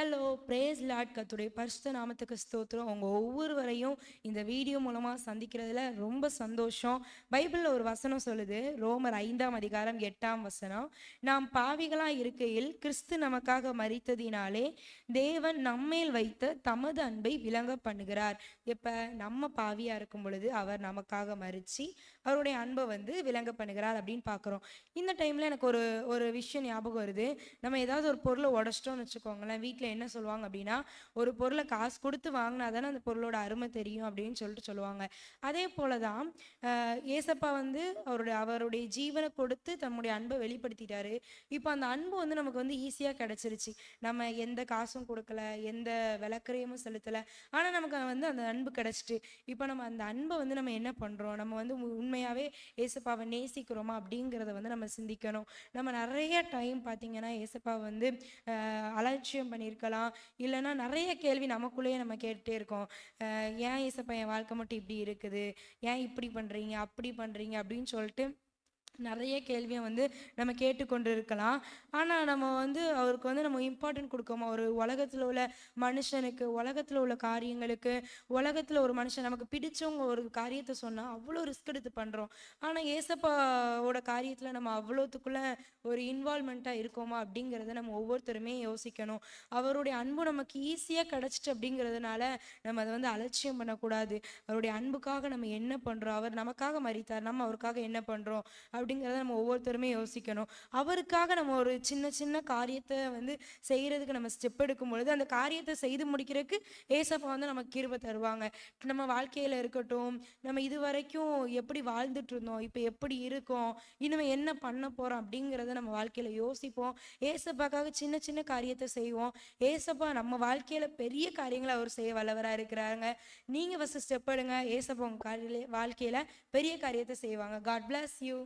Hello brace lot கத்துடைய பரிசுத்த நாமத்துக்கு ஸ்தோத்திரம். உங்க ஒவ்வொருவரையும் இந்த வீடியோ மூலமா சந்திக்கிறதுல ரொம்ப சந்தோஷம். பைபிள்ல ஒரு வசனம் சொல்லுது. ரோமர் ஐந்தாம் அதிகாரம் எட்டாம் வசனம். நாம் பாவிகளா இருக்கையில் கிறிஸ்து நமக்காக மறித்ததினாலே தேவன் நம்மேல் வைத்த தமது அன்பை விளங்க பண்ணுகிறார் இப்ப நம்ம பாவியா இருக்கும் பொழுது அவர் நமக்காக மறிச்சு அவருடைய அன்பை வந்து விளங்க பண்ணுகிறார் அப்படின்னு பார்க்குறோம் இந்த டைம்ல எனக்கு ஒரு ஒரு விஷயம் ஞாபகம் வருது. நம்ம ஏதாவது ஒரு பொருளை உடச்சிட்டோம்னு வச்சுக்கோங்களேன். வீட்டில் என்ன சொல்லுவாங்க அப்படின்னா ஒரு பொருளை காசு கொடுத்து வாங்கினா தானே அந்த பொருளோட அருமை தெரியும் அப்படின்னு சொல்லிட்டு சொல்லுவாங்க. அதே போல தான் ஆஹ், ஏசப்பா வந்து அவருடைய அவருடைய ஜீவனை கொடுத்து தம்முடைய அன்பை வெளிப்படுத்திட்டாரு. இப்போ அந்த அன்பு வந்து நமக்கு வந்து ஈஸியாக கிடைச்சிருச்சு. நம்ம எந்த காசும் கொடுக்கல எந்த விளக்கரையும் செலுத்தலை. ஆனால் நமக்கு வந்து அந்த அன்பு கிடைச்சிட்டு இப்போ நம்ம அந்த அன்பை வந்து நம்ம என்ன பண்ணுறோம் நம்ம வந்து உ- உண்மையாவே ஏசப்பாவை நேசிக்கிறோமா அப்படிங்கிறத வந்து நம்ம சிந்திக்கணும். நம்ம நிறைய டைம் பார்த்தீங்கன்னா ஏசப்பா வந்து ஆஹ், அலட்சியம் இருக்கலாம். இல்லைன்னா நிறைய கேள்வி நமக்குள்ளேயே நம்ம கேட்டுட்டே இருக்கோம். ஏன் ஏசப்பா என் வாழ்க்கை மட்டும் இப்படி இருக்குது? ஏன் இப்படி பண்ணுறீங்க அப்படி பண்ணுறீங்க அப்படின்னு சொல்லிட்டு நிறைய கேள்வியை வந்து நம்ம கேட்டுக்கொண்டு இருக்கலாம் ஆனால் நம்ம வந்து அவருக்கு வந்து நம்ம இம்பார்ட்டன்ட் கொடுக்கோமா? ஒரு உலகத்தில் உள்ள மனுஷனுக்கு உலகத்தில் உள்ள காரியங்களுக்கு உலகத்தில் ஒரு மனுஷன் நமக்கு பிடிச்சவங்க ஒரு காரியத்தை சொன்னால் அவ்வளோ ரிஸ்க் எடுத்து பண்ணுறோம் ஆனால் ஏசப்பாவோட காரியத்தில் நம்ம அவ்வளோத்துக்குள்ள ஒரு இன்வால்மெண்ட்டாக இருக்கோமா? அப்படிங்கிறத நம்ம ஒவ்வொருத்தருமே யோசிக்கணும். அவருடைய அன்பு நமக்கு ஈஸியாக கிடச்சிட்டு அப்படிங்கிறதுனால நம்ம அதை வந்து அலட்சியம் பண்ணக்கூடாது. அவருடைய அன்புக்காக நம்ம என்ன பண்ணுறோம் அவர் நமக்காக மறித்தார் நம்ம அவருக்காக என்ன பண்ணுறோம் அப்படி அப்படிங்கிறத நம்ம ஒவ்வொருத்தருமே யோசிக்கணும். அவருக்காக நம்ம ஒரு சின்ன சின்ன காரியத்தை வந்து செய்கிறதுக்கு நம்ம ஸ்டெப் எடுக்கும் பொழுது அந்த காரியத்தை செய்து முடிக்கிறதுக்கு ஏசப்பா வந்து நமக்கு கீர்வை தருவாங்க. நம்ம வாழ்க்கையில் இருக்கட்டும் நம்ம இது வரைக்கும் எப்படி வாழ்ந்துட்டு இருந்தோம் இப்போ எப்படி இருக்கோம் இனிமே என்ன பண்ண போகிறோம் அப்படிங்கிறத நம்ம வாழ்க்கையில் யோசிப்போம். ஏசப்பாக்காக சின்ன சின்ன காரியத்தை செய்வோம். ஏசப்பா நம்ம வாழ்க்கையில் பெரிய காரியங்களை அவர் செய்ய வல்லவராக இருக்கிறாங்க நீங்கள் ஃபஸ்ட்டு ஸ்டெப் எடுங்க. ஏசப்பா உங்கள் காலையில வாழ்க்கையில் பெரிய காரியத்தை செய்வாங்க. God bless you